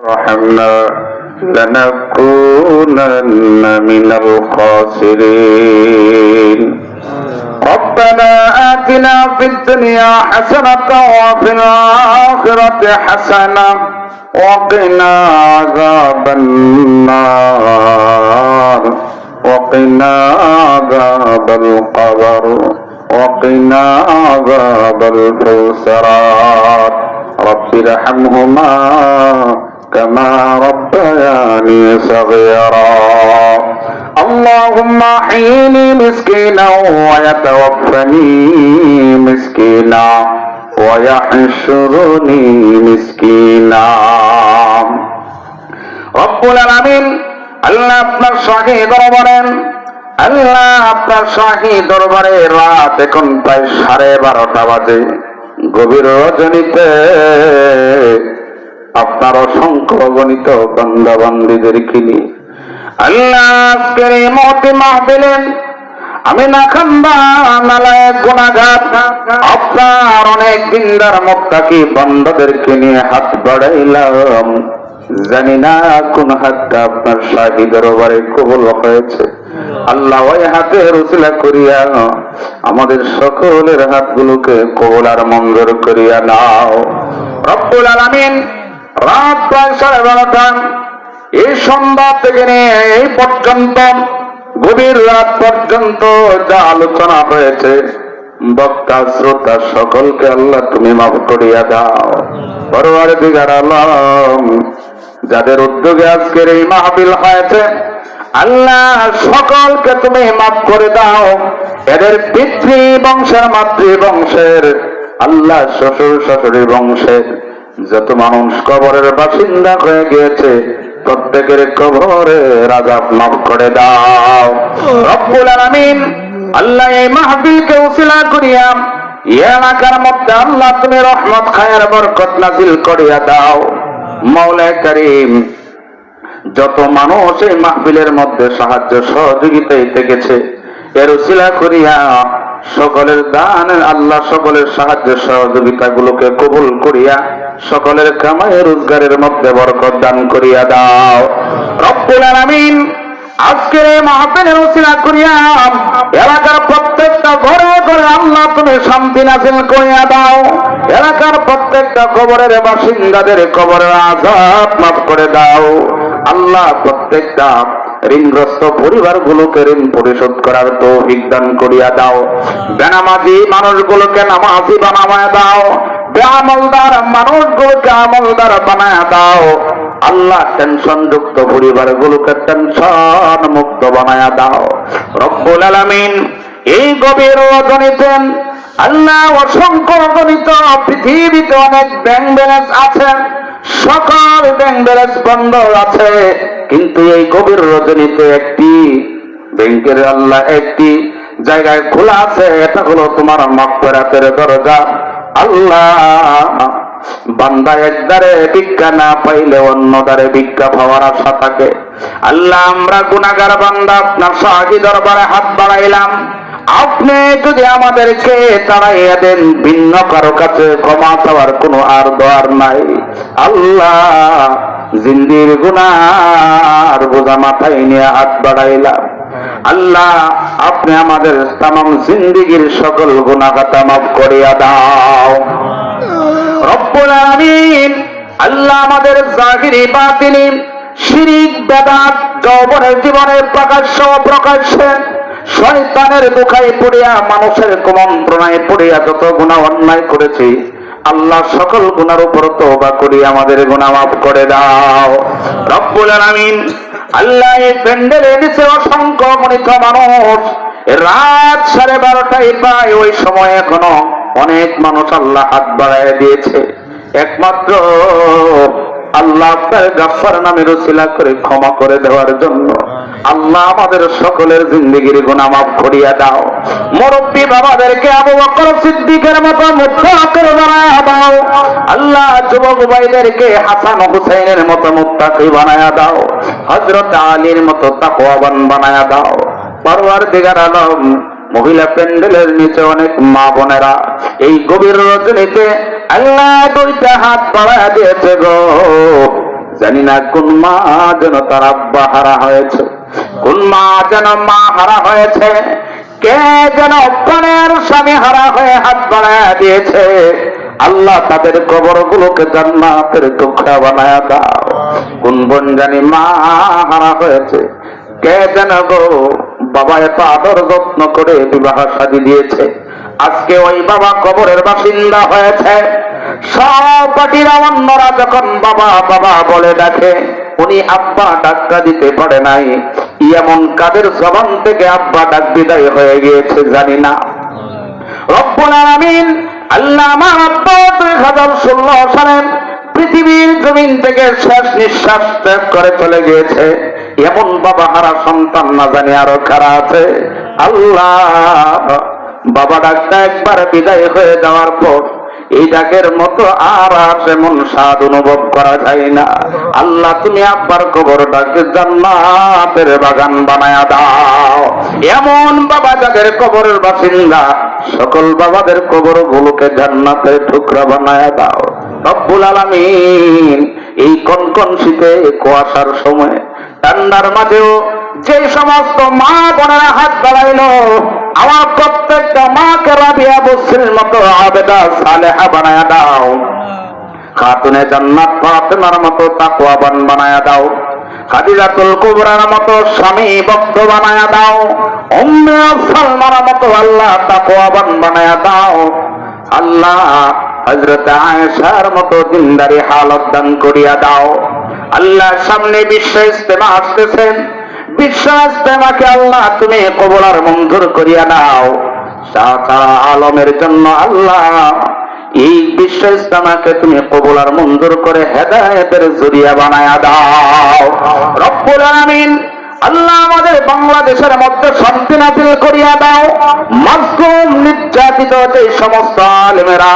رحمنا لنكونن من الخاسرين. ربنا آتنا في الدنيا حسنة وفي الآخرة حسنة وقنا عذاب النار. وقنا عذاب القبر. وقنا عذاب الحسرات رب ارحمهما. كما ربياني صغيرا اللهم احيني مسكينا ويتوفني مسكينا ويحشرني مسكينا রব্বুল আলামিন আল্লাহ আপনার শাহী দরবারেন আল্লাহ আপনার শাহী দরবারে রাত এখন প্রায় সাড়ে বারোটা বাজে গভীর রজনীতে আপনার অসংখ্য গণিত বান্দা বান্দিদেরকে নিয়ে আল্লাহ আজকের এই আমি না খান্দা গুণাঘাত আপনার অনেক দিনদার মোত্তাকি বান্দাদেরকে নিয়ে হাত বাড়াইলাম। জানি না কোন হাতটা আপনার শাহী দরবারে কবল হয়েছে। আল্লাহ ওই হাতে রুসিলা করিয়া আমাদের সকলের হাতগুলোকে কবল আর মঞ্জুর করিয়া নাও। রব্বুল আলামিন রাত প্রায় সাড়ে বারোটা এই সন্ধ্যা থেকে নিয়ে এই পর্যন্ত, গভীর রাত পর্যন্ত যা আলোচনা হয়েছে, বক্তা, শ্রোতা, সকলকে আল্লাহ তুমি মাফ করিয়া দাও। দিগার যাদের উদ্যোগে আজকের এই মাহবিল হয়েছে, আল্লাহ সকলকে তুমি মাফ করে দাও। এদের পিতৃ বংশের, মাতৃ বংশের, আল্লাহ শ্বশুর, শাশুড়ি বংশের যত মানুষ কবরের বাসিন্দা হয়ে গিয়েছে, প্রত্যেকের কবরে রাজা মাফ করে দাও। রব্বুল আলামিন আল্লাহ এই মাহফিলকে উসিলা করিয়া এলাকার মধ্যে আল্লাহ তুমি রহমত, খায়ের বরকত নাজিল করিয়া দাও। মৌলায় করিম, যত মানুষ এই মাহফিলের মধ্যে সাহায্য সহযোগিতায় থেকেছে, এর উসিলা করিয়া সকলের দান আল্লাহ সকলের সাহায্য সহযোগিতা গুলোকে কবুল করিয়া সকলের কামাই রোজগারের মধ্যে বরকত দান করিয়া দাও। রব্বুল আলামিন আজকের এই মাহফিলের উসিলা করিয়া এলাকার প্রত্যেকটা ঘরে ঘরে আল্লাহ তুমি শান্তি নাসিল করিয়া দাও। এলাকার প্রত্যেকটা কবরের বাসিন্দাদের কবরের আজাব মাফ করে দাও। আল্লাহ প্রত্যেকটা ঋণগ্রস্ত পরিবারগুলোকে ঋণ পরিশোধ করার তো দান করিয়া দাও। বেনামাজি মানুষগুলোকে নামাজি বানামায় দাও। বেআমলদার মানুষগুলোকে আমলদার বানায় দাও। আল্লাহ টেনশন যুক্ত পরিবারগুলোকে টেনশন মুক্ত বানায়া দাও। রব্বুল আলামিন এই গভীর রজনীতে আল্লাহ অসংখ্য গণিত পৃথিবীতে অনেক ব্যাংক ব্যালেন্স আছে। সকল ব্যাংক ব্যালেন্স বন্ধ আছে। কিন্তু এই গভীর রজনীতে একটি, ব্যাংকের আল্লাহ একটি জায়গায় খোলা আছে, এটা হলো তোমার মকবরাতের দরজা। আল্লাহ, বান্দা এক দ্বারে ভিক্ষা না পাইলে অন্য দ্বারে ভিক্ষা পাওয়ার আশা থাকে। আল্লাহ, আমরা গুনাগার বান্দা, আপনার সাহায্য দরবারে হাত বাড়াইলাম। আপনি যদি আমাদেরকে তাড়াইয়া দেন, ভিন্ন কারও কাছে ক্ষমা চাওয়ার কোনো আর দোয়ার নাই। আল্লাহ জিন্দির গুনার বোঝা মাথায় নিয়ে হাত বাড়াইলাম। আল্লাহ আপনি আমাদের তামাম জিন্দিগির সকল গুণাগাতা মাফ করিয়া দাও। রব্বুল আল্লাহ আমাদের জাহিরি বাতিনি শিরিক বেদাত যৌবনের জীবনের প্রকাশ্য প্রকাশ্যে শয়তানের দুঃখায় পড়িয়া মানুষের কুমন্ত্রণায় পড়িয়া যত গুণা অন্যায় করেছি আল্লাহ সকল গুনার উপর তওবা করি, আমাদের গুণা মাফ করে দাও। রব্বুল আলামিন আল্লাহ এই অসংখ্য মনিত মানুষ। রাত সাড়ে বারোটায় প্রায় ওই সময় এখনও অনেক মানুষ আল্লাহ হাত বাড়ায় দিয়েছে। একমাত্র আল্লাহ আপনার গাফার নামে রসিলা করে ক্ষমা করে দেওয়ার জন্য। আল্লাহ আমাদের সকলের জিন্দগির গুণা মাফ করিয়া দাও। মুরব্বী বাবাদেরকে আবু বকর সিদ্দিকের মতো মুত্তাকির বানায়া দাও। আল্লাহ যুবক ভাইদেরকে হাসান হুসাইনের মতো মুত্তাকি বানায়া দাও। হযরত আলীর মতো তাকওয়াবান বানায়া দাও। পরওয়ার দিগার আলম মহিলা প্যান্ডেলের নিচে অনেক মা বোনেরা। এই গভীর রজনীতে আল্লাহ দুইটা হাত বাড়া দিয়েছে গো। জানি না কোন মা যেন তার আব্বা হারা হয়েছে, কোন মা যেন মা হারা হয়েছে, কে যেন প্রাণের স্বামী হারা হয়ে হাত বাড়ায় দিয়েছে। আল্লাহ তাদের কবর গুলোকে জান্নাতের টুকরা বানায় দাও। কোন বোন জানি মা হারা হয়েছে, কে যেন গো বাবা এত আদর যত্ন করে বিবাহ সাজি দিয়েছে। আজকে ওই বাবা কবরের বাসিন্দা হয়েছে। সব পাটিরা অন্যরা যখন বাবা বাবা বলে ডাকে, উনি আব্বা ডাক্তার দিতে পারে নাই। এমন কাদের জবান থেকে আব্বা ডাক বিদায় হয়ে গিয়েছে জানি না। রব্বুল আলামিন আল্লাহ দুই হাজার ষোলো সালে পৃথিবীর জমিন থেকে শেষ নিঃশ্বাস ত্যাগ করে চলে গিয়েছে। এমন বাবা হারা সন্তান না জানি আরও খারা আছে? আল্লাহ। বাবা ডাকটা একবার বিদায় হয়ে যাওয়ার পর এই ডাকের মতো আর আর এমন স্বাদ অনুভব করা যায় না। আল্লাহ, তুমি আব্বার কবর ডাকে জান্নাতের বাগান বানায়া দাও। এমন বাবা যাদের কবরের বাসিন্দা, সকল বাবাদের কবর গুলোকে জান্নাতের টুকরা বানায়া দাও। রব্বুল আলামিন এই কনকন শীতে কুয়াশার সময় ঠান্ডার মাঝেও যে সমস্ত মা বোনেরা হাত বাড়াইলো, আমার প্রত্যেকটা মাকে রাবিয়া বসির মতো আবেদা সালেহা বানায়া দাও। খাতুনে জান্নাত ফাতেমার মতো তাকওয়াবান বানায়া দাও। খাদিজাতুল কুবরার মতো স্বামী ভক্ত বানায়া দাও। উম্মে সালমার মতো আল্লাহ তাকওয়াবান বানায়া দাও। আল্লাহ হযরত আয়েশার মতো দিনদারি হালত দান করিয়া দাও। আল্লাহ সামনে বিশ্ব ইস্তেমা আসতেছেন। বিশ্ব ইস্তেমাকে আল্লাহ তুমি কবলার মঞ্জুর করিয়া দাও সাকা আলমের জন্য আল্লাহ এই বিশ্ব ইস্তেমাকে তুমি কবলার মঞ্জুর করে হেদায়েতের জরিয়া বানায়া দাও। রব্বুল আলামিন আল্লাহ আমাদের বাংলাদেশের মধ্যে শান্তি নাজিল করিয়া দাও। মাসুম নির্যাতিত যে সমস্ত আলেমেরা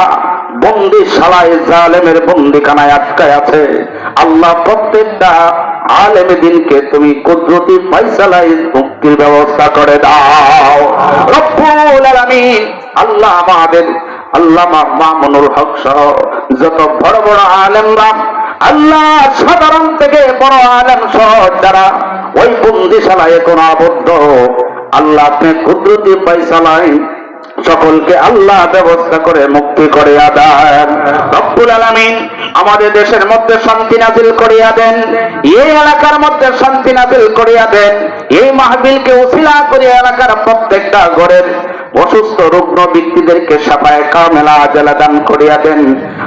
বন্দি শালায় জালেমের বন্দিখানায় আটকায় আছে। আল্লাহ প্রত্যেকটা আলেম দিনকে তুমি কুদরতি ফাইসালাই মুক্তির ব্যবস্থা করে দাও। রব্বুল আলামিন আল্লাহ আমাদের আল্লাহ মামুনুল হক সহ যত বড় বড় আলেমরা, আল্লাহ সাধারণ থেকে বড় আলেম সহ যারা ওই বন্দিশালায় কোন আবদ্ধ, আল্লাহ আপনি কুদরতি পাইসালাই সকলকে আল্লাহ ব্যবস্থা করে মুক্তি করে রব্বুল আলামিন আমাদের দেশের মধ্যে শান্তি নাজিল করিয়া দেন, এই এলাকার মধ্যে শান্তি নাজিল করিয়া দেন, এই মাহবিলকে উসিলা করিয়া এলাকার প্রত্যেকটা ঘরের অসুস্থ রুগ্ন ব্যক্তিদেরকে সাফায় কামেলা জেলা দান করিয়া দেন।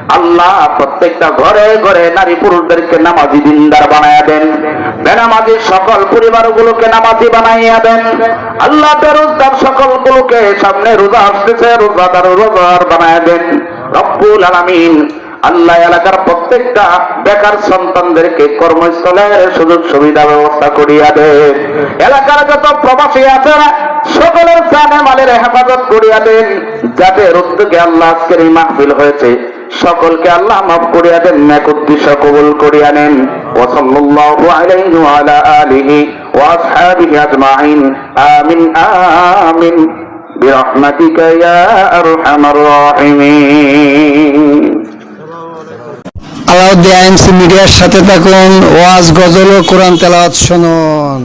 আল্লাহ প্রত্যেকটা ঘরে ঘরে নারী পুরুষদেরকে নামাজি দিনদার বানাইয়া দেন। বেনামাজি সকল পরিবারগুলোকে নামাজি বানাইয়া দেন। আল্লাহ বেরোজগার সকলগুলোকে সামনে রোজা আসতেছে, রোজাদার রোজাদার বানাইয়া দেন। রব্বুল আলামিন আল্লাহ এলাকার প্রত্যেকটা বেকার সন্তানদেরকে কর্মস্থলের সুযোগ সুবিধা ব্যবস্থা করিয়া দেন এলাকার যত প্রবাসী আছে সকলের প্রাণে মালের হেফাজত করিয়া দেন যাদের উদ্যোগে আল্লাহ আজকের এই মাহফিল হয়েছে সকলকে আল্লাহ মাফ করিয়া দেন ন্যাক উদ্দেশ্য কবুল করিয়া নেন وصلى الله عليه وعلى آله وأصحابه أجمعين آمين آمين برحمتك يا أرحم الراحمين আলাউদ্দিন মিডিয়ার সাথে থাকুন ওয়াজ গজল ও কোরআন তেলাওয়াত শুনুন।